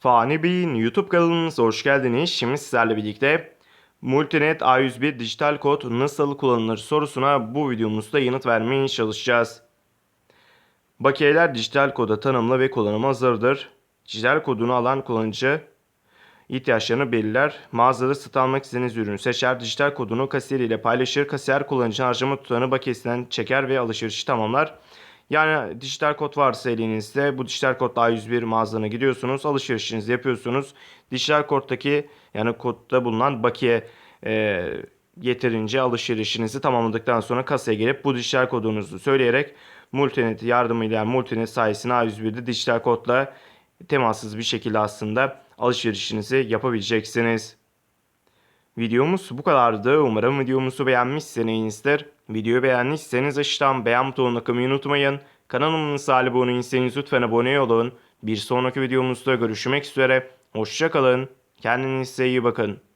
Fani Bey'in YouTube kanalımıza hoş geldiniz. Şimdi sizlerle birlikte Multinet A101 dijital kod nasıl kullanılır sorusuna bu videomuzda yanıt vermeye çalışacağız. Bakiyeler dijital koda tanımlı ve kullanıma hazırdır. Dijital kodunu alan kullanıcı ihtiyaçlarını belirler. Mağazada satın almak istediğiniz ürünü seçer. Dijital kodunu kasiyer ile paylaşır. Kasiyer kullanıcının harcama tutarını bakiyesinden çeker ve alışverişi tamamlar. Yani dijital kod varsa elinizde bu dijital kodla A101 mağazana gidiyorsunuz. Alışverişinizi yapıyorsunuz. Dijital koddaki yani kodda bulunan bakiye e, yeterince alışverişinizi tamamladıktan sonra kasaya gelip bu dijital kodunuzu söyleyerek Multinet yardımıyla yani Multinet sayesinde A101'de dijital kodla temassız bir şekilde aslında alışverişinizi yapabileceksiniz. Videomuz bu kadardı. Umarım videomuzu beğenmişsinizdir. Videoyu beğendiyseniz aşağıdan beğen butonuna kılmayı unutmayın. Kanalımın sahibi olun isterseniz lütfen abone olun. Bir sonraki videomuzda görüşmek üzere. Hoşçakalın. Kendinize iyi bakın.